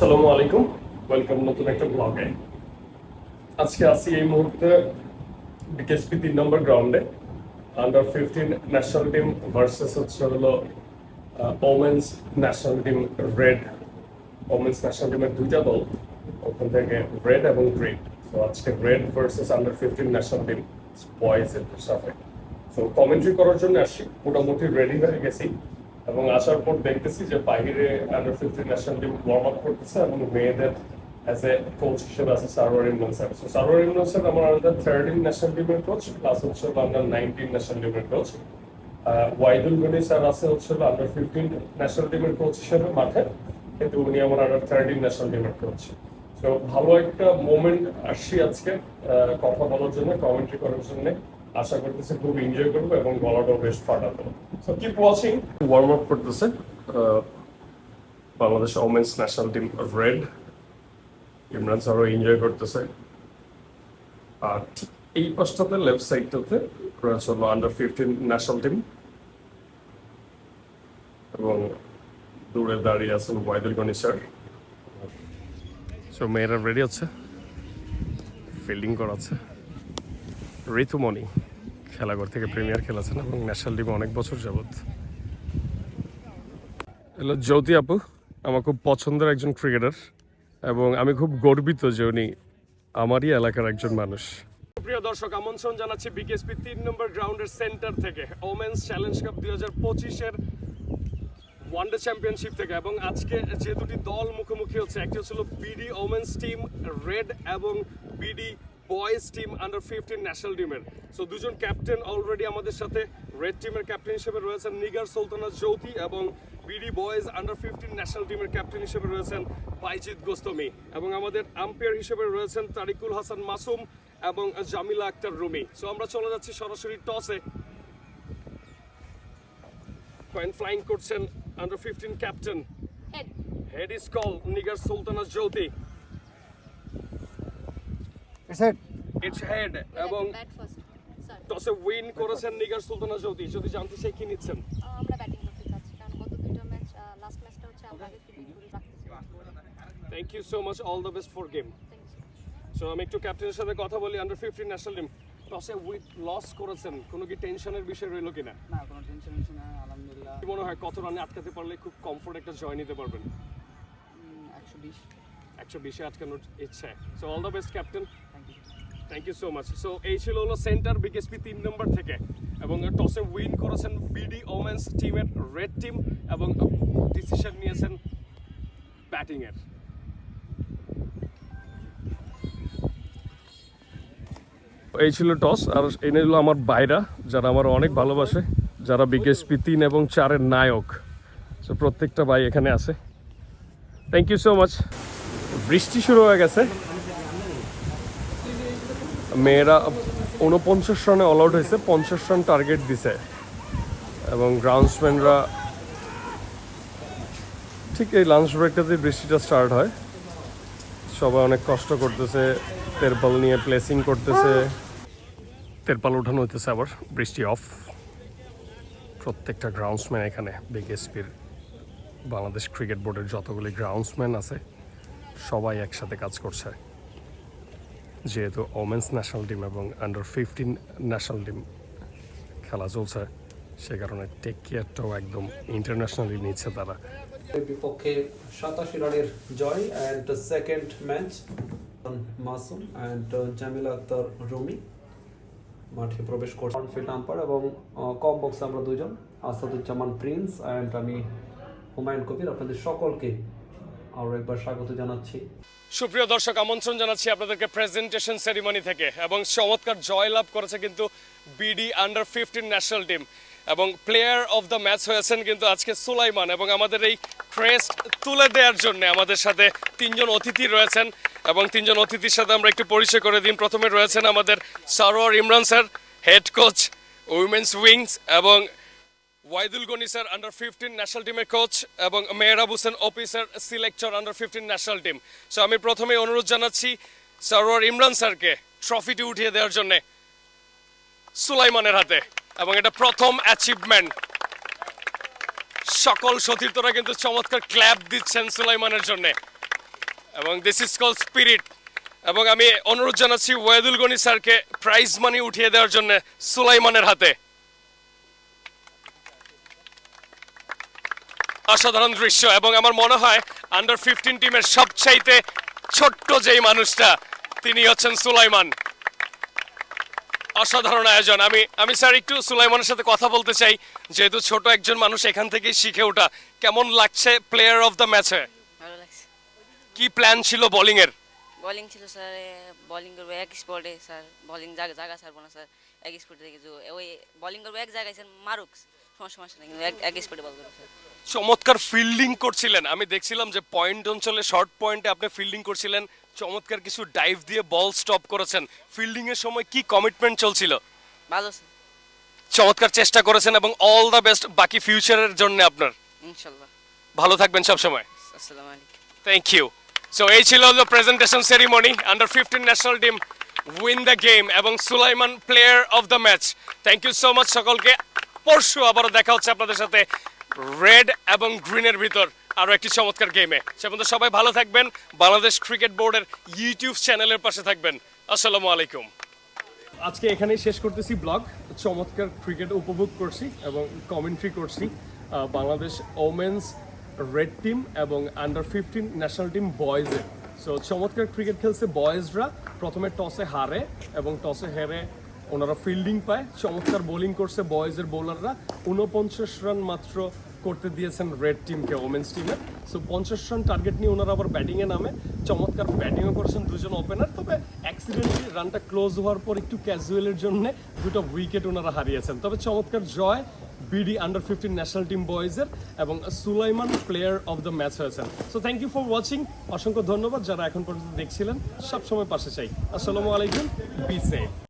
আসসালামু আলাইকুম। ওয়েলকাম নতুন একটা ব্লগে আজকে আসি এই মুহূর্তে বিকেএসপি তিন নম্বর গ্রাউন্ডে under fifteen national team versus হচ্ছে হলো women's national team red women's national টিমের দুইটা দল, ওখান থেকে রেড এবং গ্রিন তো আজকে red versus under fifteen national team boys এর সাথে। তো কমেন্ট্রি করার জন্য আসি। মোটামুটি রেডি হয়ে গেছি। এবং আসার পর দেখতেছি যে বাইরে under fifteen national team warm up করতেছে এবং মেয়েদের অ্যাজ এ কোচ হিসেবে আছে Sarwar Imran sir so Sarwar Imran sir আমার আন্ডার থার্টিন ন্যাশনাল টিমের কোচ প্লাস হচ্ছে আন্ডার নাইনটিন ন্যাশনাল টিমের কোচ ওয়াইদুল গনি স্যার আছে হচ্ছে আন্ডার ফিফটিন ন্যাশনাল টিমের কোচ হিসেবে মাঠে, কিন্তু উনি আমার আন্ডার থার্টিন ন্যাশনাল টিমের কোচ তো ভালো একটা মোমেন্ট আসছি আজকে কথা বলার জন্য কমেন্ট্রি করার জন্য। আশা করতেছি খুব এনজয় করব এবং গলাটাও বেশ ফাটাবো। So keep watching warm up করতেছে Bangladesh women's national team red Imran স্যারও এনজয় করতেছে। আর এই পাশটাতে লেফট সাইডটাতে রয়েছে হলো আন্ডার ফিফটিন ন্যাশনাল টিম এবং দূরে দাঁড়িয়ে আছেন ওয়াইদুল গনি স্যার। সো মেয়েরা রেডি আছে। ফিল্ডিং করাচ্ছে। ঋতুমণি। খেলাঘর থেকে প্রিমিয়ার খেলেছেন এবং ন্যাশনাল টিমে অনেক বছর যাবৎ। হ্যালো, জ্যোতি আপু, আমার খুব পছন্দের একজন ক্রিকেটার এবং আমি খুব গর্বিত যে উনি আমারই এলাকার একজন মানুষ। প্রিয় দর্শক, আমন্ত্রণ জানাচ্ছি বিকেএসপি তিন নম্বর গ্রাউন্ডের সেন্টার থেকে ওমেন্স চ্যালেঞ্জ কাপ দুই হাজার পঁচিশের ওয়ানডে চ্যাম্পিয়নশিপ থেকে, এবং আজকে যে দুটি দল মুখোমুখি হচ্ছে, একটি হচ্ছিল বিডি ওমেন্স টিম রেড এবং BD boys team under fifteen national টিমের সো দুজন ক্যাপ্টেন অলরেডি আমাদের সাথে। রেড টিমের ক্যাপ্টেন হিসেবে রয়েছেন নিগার সুলতানা জ্যোতি এবং BD boys under fifteen national টিমের ক্যাপ্টেন হিসেবে রয়েছেন বাইজিৎ গোস্তমি এবং আমাদের আম্পায়ার হিসেবে রয়েছেন তারিকুল হাসান মাসুম এবং জামিলা আক্তার রুমি। সো আমরা চলে যাচ্ছি সরাসরি টসে কয়েন ফ্লাইং করছেন under fifteen captain. Head is call Nigar Sultana Jyoti It's it. It's head এবং টসে উইন করেছেন নিগার সুলতানা জ্যোতি যদি জানতে চাই কি নিচ্ছেন? আমরা ব্যাটিং করতে চাচ্ছি কারণ গত দুটো ম্যাচ লাস্ট ম্যাচটা হচ্ছে আমরা আগে thank you so much all the best for game so আমি একটু ক্যাপ্টেনের সাথে কথা বলি আন্ডার ফিফটিন ন্যাশনাল টিম টসে উইথ লস করেছেন কোনো কি টেনশনের বিষয় রইল কিনা? না কোনো টেনশন নাই আলহামদুলিল্লাহ। কি মনে হয় কত রানে আটকাতে পারলে খুব কমফোর্ট একটা জয় নিতে পারবেন? একশো বিশ। একশো বিশে আটকানোর ইচ্ছে। So all the best captain thank you so much so এই ছিল হলো সেন্টার বিকেএসপি তিন নম্বর থেকে। এবং টসে উইন করেছেন বিডি ওমেন্স টিমের রেড টিম এবং ডিসিশন নিয়েছেন ব্যাটিংয়ের এই ছিল টস আর এনে হলো আমার বাইরা যারা আমার অনেক ভালোবাসে যারা বিকেএসপি তিন এবং চারের নায়ক। সো প্রত্যেকটা ভাই এখানে আছে। থ্যাংক ইউ সো মাচ বৃষ্টি শুরু হয়ে গেছে। মেয়েরা উনপঞ্চাশ রানে অল আউট হয়েছে, পঞ্চাশ রান টার্গেট দিছে। এবং গ্রাউন্ডসম্যানরা ঠিক এই লাঞ্চ ব্রেকটাতে বৃষ্টিটা স্টার্ট হয়। সবাই অনেক কষ্ট করতেছে, তেরপাল নিয়ে প্লেসিং করতেছে। তেরপাল উঠানো হইতেছে আবার, বৃষ্টি অফ প্রত্যেকটা গ্রাউন্ডসম্যান এখানে বিগ বিগেসপির বাংলাদেশ ক্রিকেট বোর্ডের যতগুলি গ্রাউন্ডসম্যান আছে সবাই একসাথে কাজ করছে। যেহেতু ওমেন্স ন্যাশনাল টিম এবং আন্ডার ফিফটিন ন্যাশনাল টিম খেলা চলছে, সে কারণে টেক কেয়ারটাও একদম ইন্টারন্যাশনালি নিচ্ছে তারা। বিপক্ষে সাতাশি রানের জয় and second match Masum and Jamil Akter Rumi মাঠে প্রবেশ করছে। ফিল্ড আম্পার এবং কম বক্সে আমরা দুজন আসাদুজ্জামান প্রিন্স অ্যান্ড আমি হুমায়ুন কবির। আপনাদের সকলকে আরও একবার স্বাগত জানাচ্ছি। সুপ্রিয় দর্শক, আমন্ত্রণ জানাচ্ছি আপনাদেরকে প্রেজেন্টেশন সেরিমনি থেকে এবং চমৎকার জয়লাভ করেছে কিন্তু BD under fifteen national team এবং প্লেয়ার অফ দ্য ম্যাচ হয়েছেন কিন্তু আজকে সুলাইমান এবং আমাদের এই ক্রেস্ট তুলে দেওয়ার জন্য আমাদের সাথে তিনজন অতিথি রয়েছেন এবং তিনজন অতিথির সাথে আমরা একটু পরিচয় করে দিন প্রথমে রয়েছেন আমাদের Sarwar Imran sir head coach women's wings এবং Waidul Gani sir under fifteen national টিমের কোচ এবং Mehrab Hossain officer selector under fifteen national team so আমি প্রথমে অনুরোধ জানাচ্ছি সারোয়ার ইমরান স্যারকে ট্রফিটি উঠিয়ে দেওয়ার জন্য সুলাইমানের হাতে এবং এটা প্রথম অ্যাচিভমেন্ট সকল সতীর্থরা কিন্তু চমৎকার ক্ল্যাপ দিচ্ছেন সুলাইমানের জন্য এবং দিস ইজ কল স্পিরিট এবং আমি অনুরোধ জানাচ্ছি ওয়েদুল গনি স্যারকে প্রাইজ মানি উঠিয়ে দেওয়ার জন্য সুলাইমানের হাতে। অসাধারণ দৃশ্য এবং আমার মনে হয় আন্ডার ফিফটিন টিমের সবচাইতে ছোট্ট যেই মানুষটা তিনি হচ্ছেন সুলাইমান। অসাধারণ আয়োজন। আমি আমি স্যার একটু সুলাইমানের সাথে কথা বলতে চাই। যেহেতু ছোট একজন মানুষ এখান থেকেই শিখে ওঠা। কেমন লাগছে প্লেয়ার অফ দ্য ম্যাচে কি প্ল্যান ছিল বোলিং এর বোলিং ছিল স্যার বোলিং করব এক স্পটে স্যার বোলিং জায়গা জায়গা ছাড়বো না স্যার এক স্পটে থেকে যে ওই বোলিং করব এক জায়গায় স্যার মারুক সমস্যা সমস্যা নেই কিন্তু এক এক বল করব চমৎকার ফিল্ডিং করছিলেন। আমি দেখছিলাম যে পয়েন্ট অঞ্চলে শর্ট পয়েন্টে আপনি ফিল্ডিং করছিলেন। চমৎকার কিছু ডাইভ দিয়ে বল স্টপ করেছেন। ফিল্ডিং এর সময় কি কমিটমেন্ট চলছিল? ভালো চমৎকার চেষ্টা করেছেন এবং অল দ্য বেস্ট বাকি ফিউচারের জন্য আপনার। ইনশাল্লাহ। ভালো থাকবেন সব সময় আসসালামু আলাইকুম। থ্যাংক ইউ সো এই ছিল হলো presentation ceremony under fifteen national team win the game এবং Sulaiman player of the match thank you so much সকলকে। পরশু আবারও দেখা হচ্ছে আপনাদের সাথে রেড এবং গ্রিনের ভিতর আরও একটি চমৎকার গেমে সে পর্যন্ত সবাই ভালো থাকবেন। বাংলাদেশ ক্রিকেট বোর্ডের ইউটিউব চ্যানেলের পাশে থাকবেন। আসসালামু আলাইকুম। আজকে এখানেই শেষ করতেছি ব্লগ। চমৎকার ক্রিকেট উপভোগ করছি এবং কমেন্ট্রি করছি। বাংলাদেশ ওমেন্স রেড টিম এবং আন্ডার ফিফটিন ন্যাশনাল টিম বয়েজের সো চমৎকার ক্রিকেট খেলছে বয়েজরা প্রথমে টসে হারে এবং টসে হেরে ওনারা ফিল্ডিং পায়। চমৎকার বোলিং করছে বয়েজের বোলাররা উনপঞ্চাশ রান মাত্র করতে দিয়েছেন রেড টিমকে ওমেন্স টিমে সো পঞ্চাশ রান টার্গেট নিয়ে ওনারা আবার ব্যাটিংয়ে নামে। চমৎকার ব্যাটিংও করেছেন দুজন ওপেনার তবে অ্যাক্সিডেন্টলি রানটা ক্লোজ হওয়ার পর একটু ক্যাজুয়ালের জন্য দুটো উইকেট ওনারা হারিয়েছেন। তবে চমৎকার জয় BD under fifteen national team বয়েজের এবং Sulaiman player of the match হয়েছেন। So thank you for watching অসংখ্য ধন্যবাদ। যারা এখন পর্যন্ত দেখছিলেন, সবসময় পাশে চাই। আসসালামু আলাইকুম। Be safe